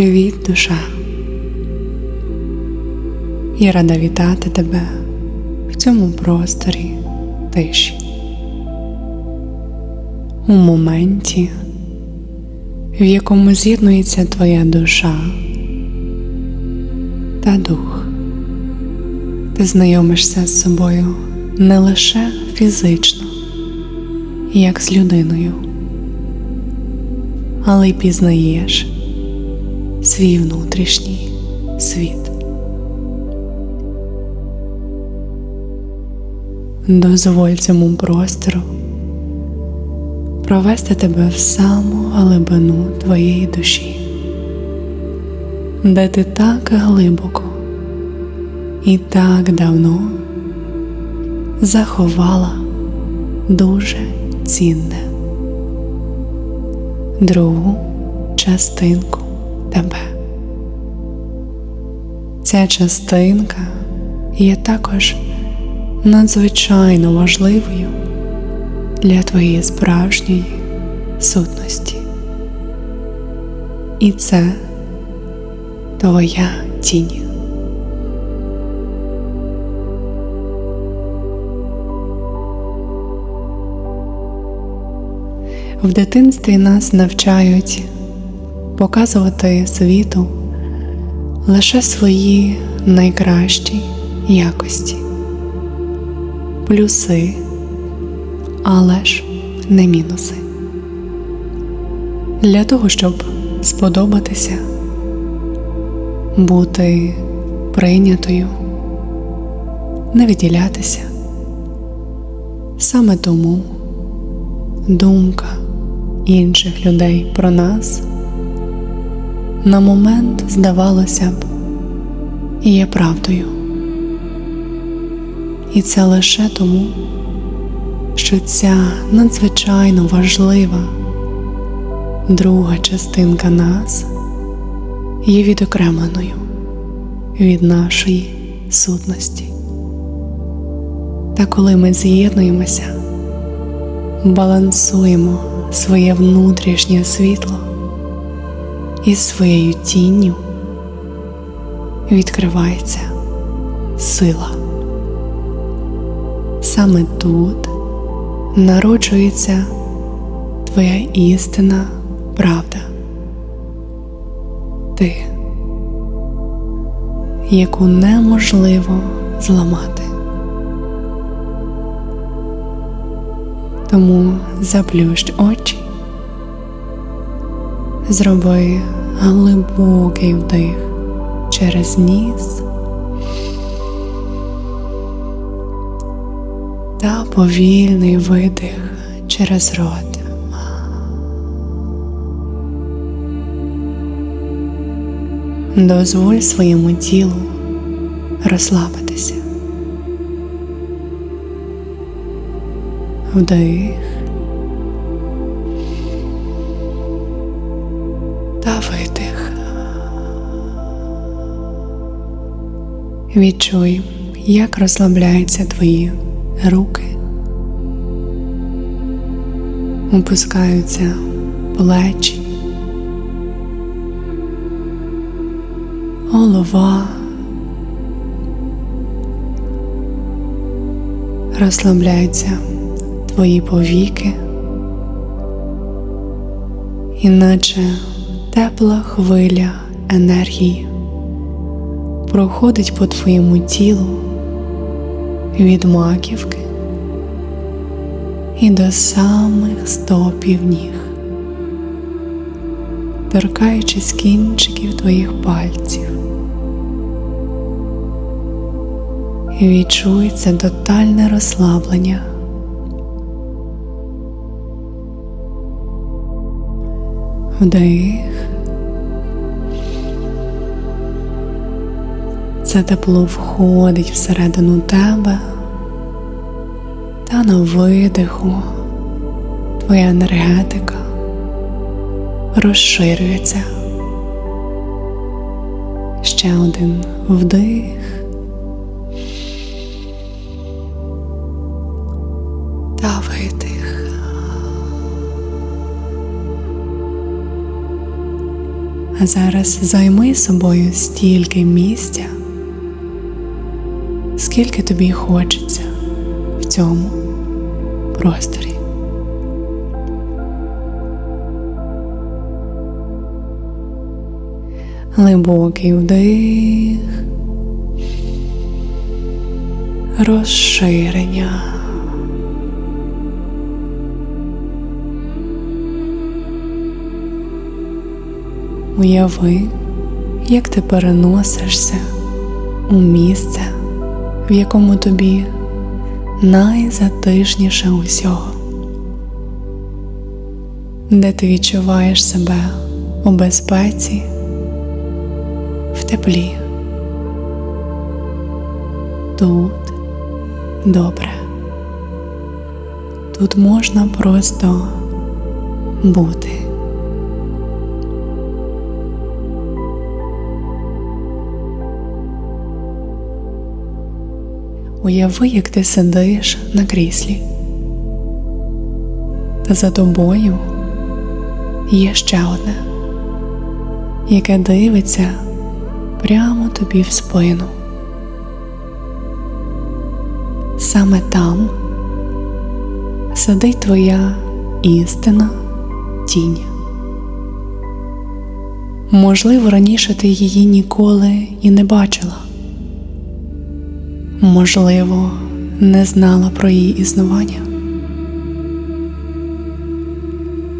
Привіт, душа. Я рада вітати тебе в цьому просторі тиші. У моменті, в якому з'єднується твоя душа та дух. Ти знайомишся з собою не лише фізично, як з людиною, але й пізнаєш свій внутрішній світ. Дозволь цьому простору провести тебе в саму глибину твоєї душі, де ти так глибоко і так давно заховала дуже цінне другу частинку тебе. Ця частинка є також надзвичайно важливою для твоєї справжньої сутності. І це твоя тінь. В дитинстві нас навчають показувати світу лише свої найкращі якості, плюси, але ж не мінуси. Для того, щоб сподобатися, бути прийнятою, не виділятися. Саме тому думка інших людей про нас на момент здавалося б є правдою. І це лише тому, що ця надзвичайно важлива друга частинка нас є відокремленою від нашої сутності. Та коли ми з'єднуємося, балансуємо своє внутрішнє світло і своєю тінню відкривається сила. Саме тут народжується твоя істина правда. Ти, яку неможливо зламати. Тому заплющ очі, зроби глибокий вдих через ніс та повільний видих через рот. Дозволь своєму тілу розслабитися. Вдих Відчуй, як розслабляються твої руки, опускаються плечі, голова. Розслабляються твої повіки, іначе тепла хвиля енергії проходить по твоєму тілу від маківки і до самих стопів ніг, торкаючись кінчиків твоїх пальців. І відчуй це тотальне розслаблення. Вдих. Це тепло входить всередину тебе та на видиху твоя енергетика розширюється. Ще один вдих. Та видих. А зараз займи собою стільки місця, скільки тобі хочеться в цьому просторі. Глибокий вдих, розширення. Уяви, як ти переносишся у місце, в якому тобі найзатишніше усього, де ти відчуваєш себе у безпеці, в теплі. Тут добре. Тут можна просто бути. Уяви, як ти сидиш на кріслі, та за тобою є ще одне, яке дивиться прямо тобі в спину. Саме там сидить твоя істина тінь. Можливо, раніше ти її ніколи і не бачила можливо, не знала про її існування.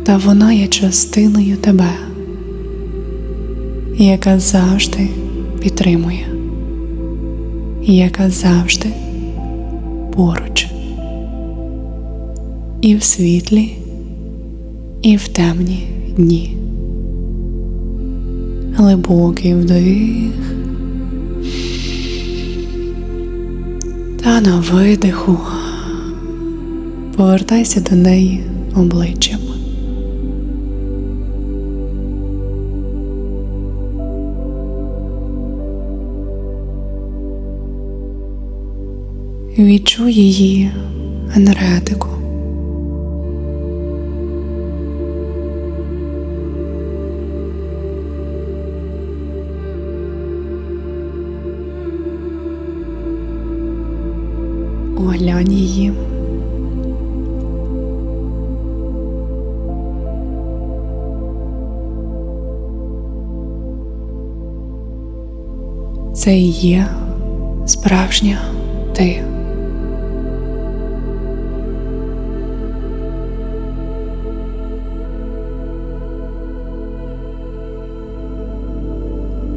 Та вона є частиною тебе, яка завжди підтримує, яка завжди поруч, і в світлі, і в темні дні. Глибокий вдих. Та на видиху повертайся до неї обличчям. Відчуй її енергетику. Оглянь її. Це і є справжня ти.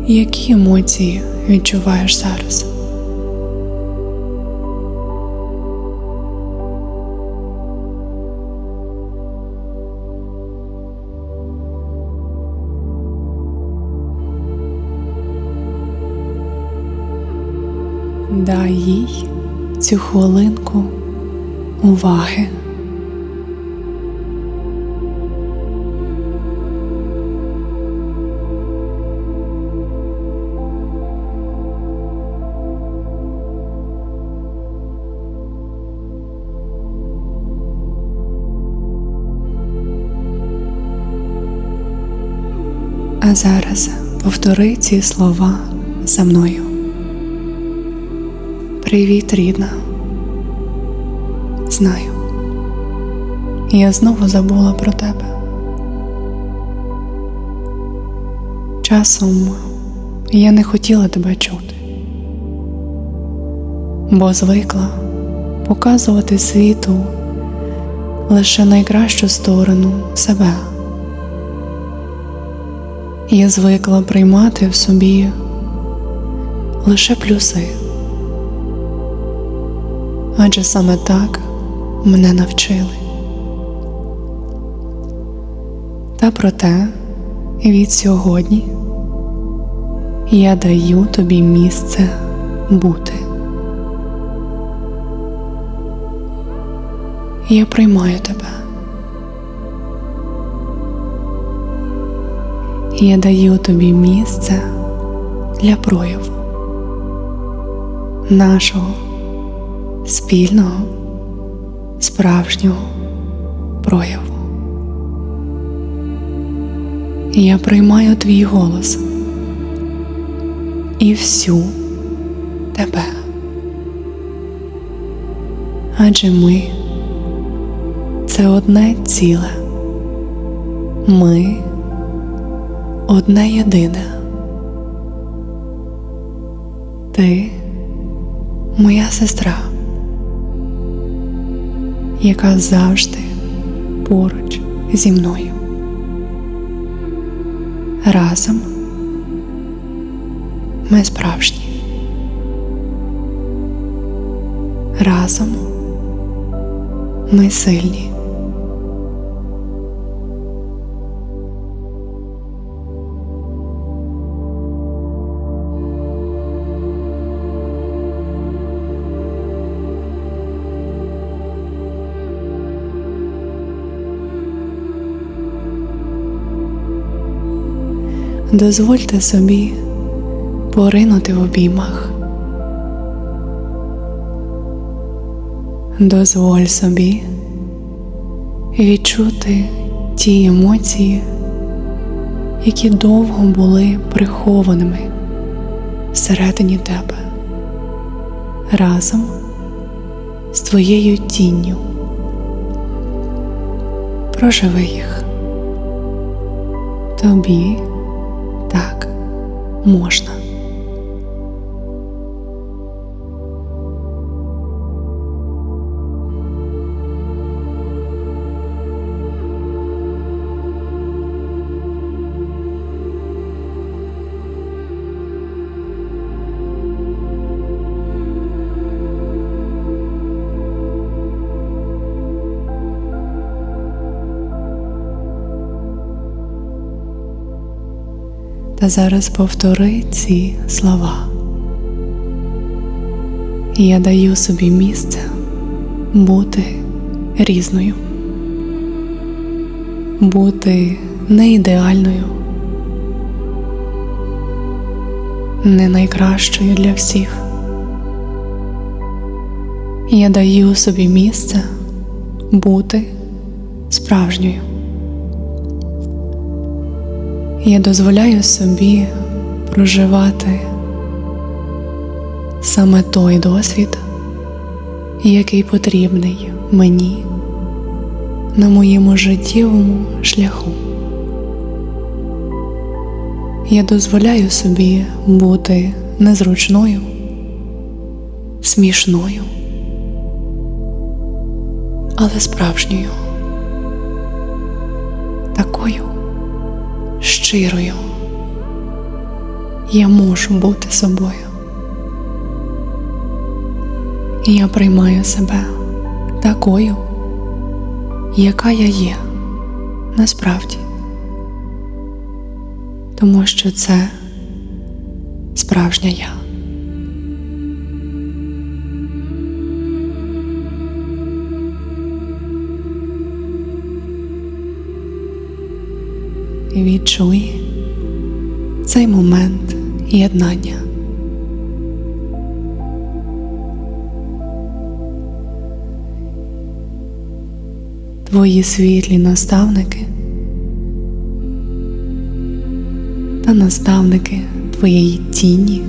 Які емоції відчуваєш зараз? Дай їй цю хвилинку уваги. А зараз повтори ці слова за мною. Привіт, рідна. Знаю. Я знову забула про тебе. Часом я не хотіла тебе чути, бо звикла показувати світу лише найкращу сторону себе. Я звикла приймати в собі лише плюси адже саме так мене навчили. Та проте від сьогодні я даю тобі місце бути. Я приймаю тебе. Я даю тобі місце для прояву нашого спільного справжнього прояву. Я приймаю твій голос і всю тебе. Адже ми це одне ціле. Ми одне єдине. Ти моя сестра, яка завжди поруч зі мною. Разом ми справжні. Разом ми сильні. Дозвольте собі поринути в обіймах. Дозволь собі відчути ті емоції, які довго були прихованими всередині тебе разом з твоєю тінню. Проживи їх. Тобі так можна. Та зараз повтори ці слова. Я даю собі місце бути різною, бути не ідеальною, не найкращою для всіх. Я даю собі місце бути справжньою. Я дозволяю собі проживати саме той досвід, який потрібний мені на моєму життєвому шляху. Я дозволяю собі бути незручною, смішною, але справжньою, такою щирою. Я можу бути собою. І я приймаю себе такою, яка я є насправді, тому що це справжня я. Відчуй цей момент єднання. Твої світлі наставники та наставники твоєї тіні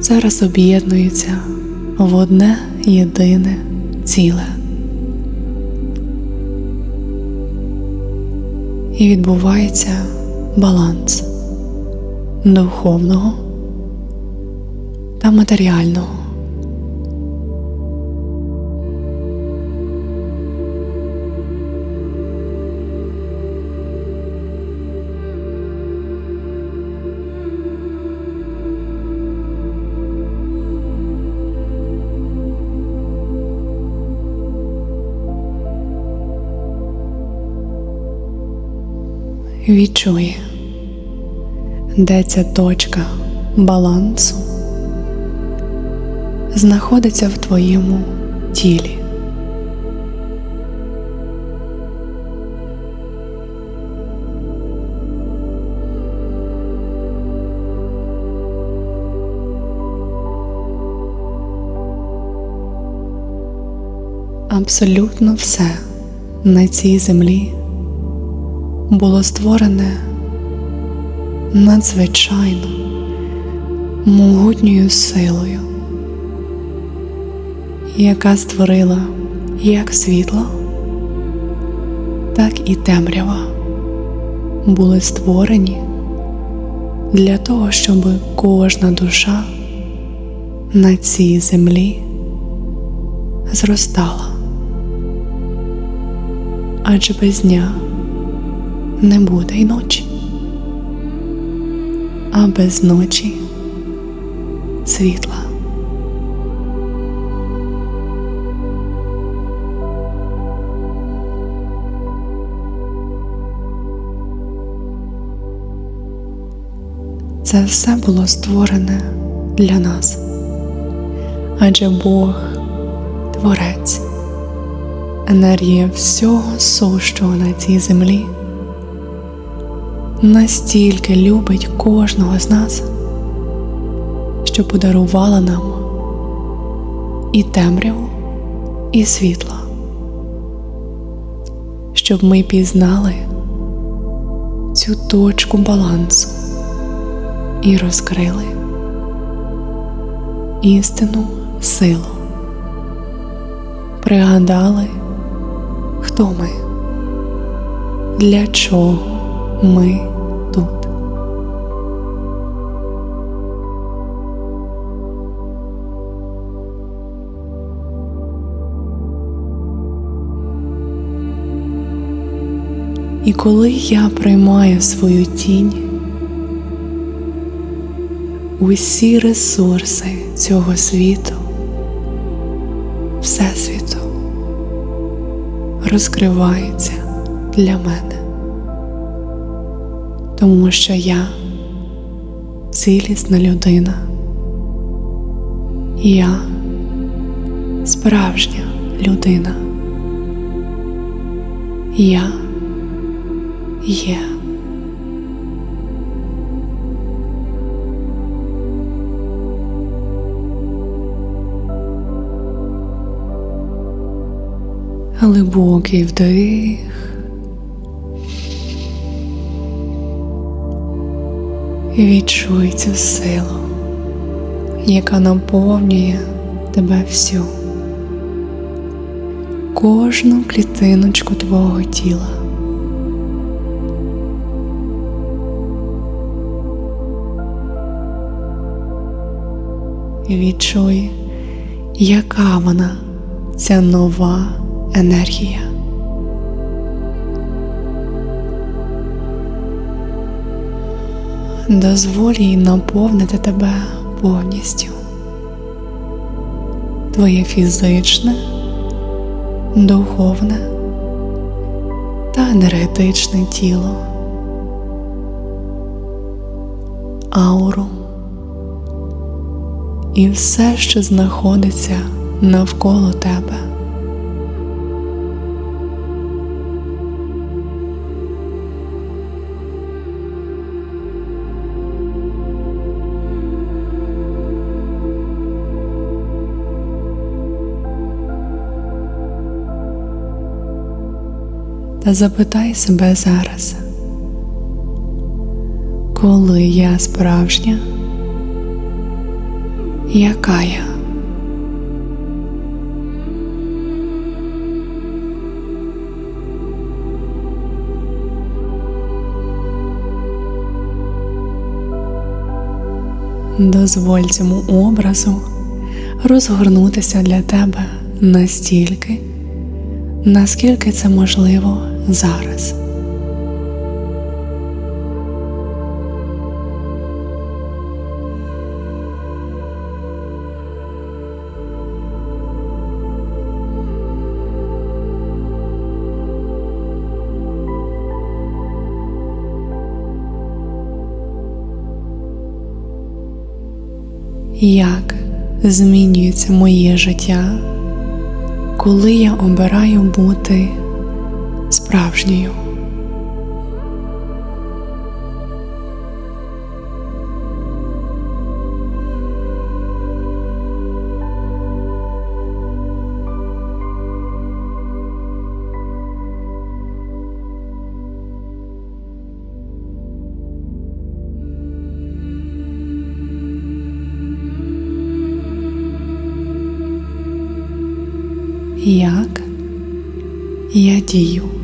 зараз об'єднуються в одне єдине ціле. І відбувається баланс духовного та матеріального. Відчуй, де ця точка балансу знаходиться в твоєму тілі. Абсолютно все на цій землі було створене надзвичайно могутньою силою, яка створила як світло, так і темрява були створені для того, щоб кожна душа на цій землі зростала, адже без дня не буде й ночі, а без ночі світла. Це все було створене для нас, адже Бог Творець, енергія всього сущого на цій землі настільки любить кожного з нас, що подарувала нам і темряву, і світло, щоб ми пізнали цю точку балансу і розкрили істину силу, пригадали, хто ми, для чого ми І коли я приймаю свою тінь, усі ресурси цього світу, Всесвіту розкриваються для мене, тому що я цілісна людина, я справжня людина, я є. Глибокий вдих. І відчуй цю силу, яка наповнює тебе всю, кожну клітиночку твого тіла. Відчуй, яка вона, ця нова енергія. Дозволь їй наповнити тебе повністю. Твоє фізичне, духовне та енергетичне тіло, ауру і все, що знаходиться навколо тебе. Та запитай себе зараз, коли я справжня, яка я? Дозволь цьому образу розгорнутися для тебе настільки, наскільки це можливо зараз. Як змінюється моє життя, коли я обираю бути справжньою? Як я дію.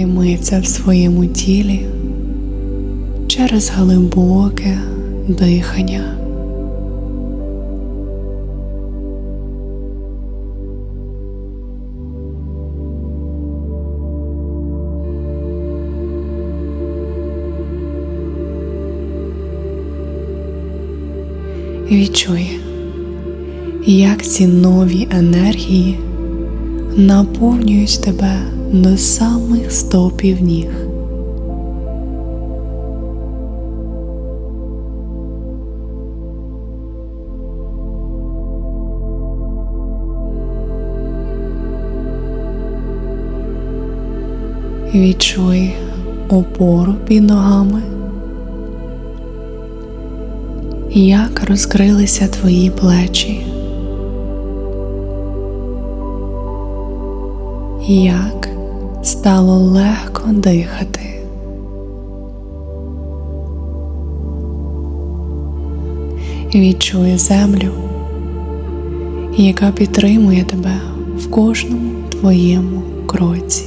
Прийми в своєму тілі через глибоке дихання. Відчуй, як ці нові енергії наповнюють тебе до самих стопів ніг. Відчуй опору під ногами, як розкрилися твої плечі, як стало легко дихати. Відчуй землю, яка підтримує тебе в кожному твоєму кроці.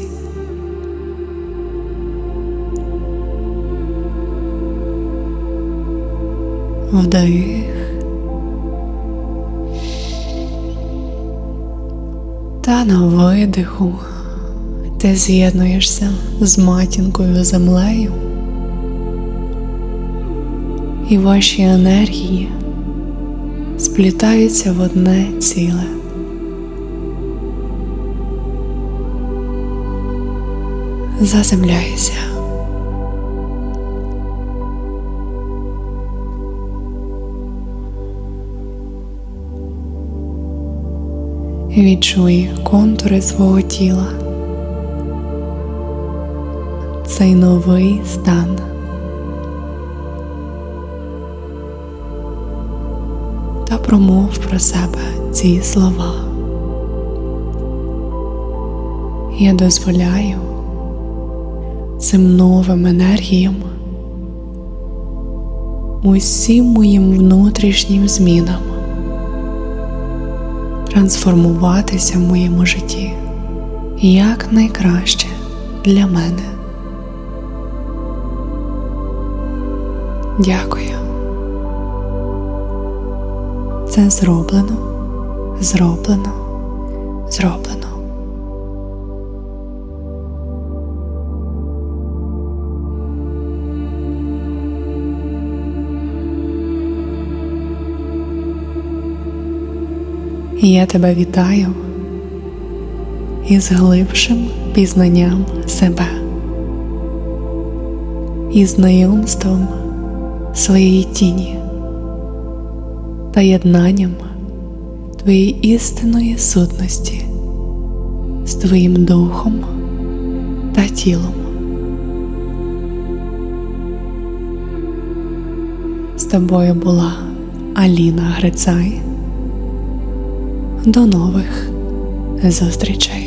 Вдих та на видиху ти з'єднуєшся з матінкою землею, і ваші енергії сплітаються в одне ціле. Заземляйся. Відчуй контури свого тіла. Цей новий стан. Та промов про себе ці слова. Я дозволяю цим новим енергіям усім моїм внутрішнім змінам трансформуватися в моєму житті як найкраще для мене. Дякую. Це зроблено, зроблено, зроблено. Я тебе вітаю із глибшим пізнанням себе, і знайомством своєї тіні та єднанням твоєї істинної сутності з твоїм духом та тілом. З тобою була Аліна Грицай. До нових зустрічей!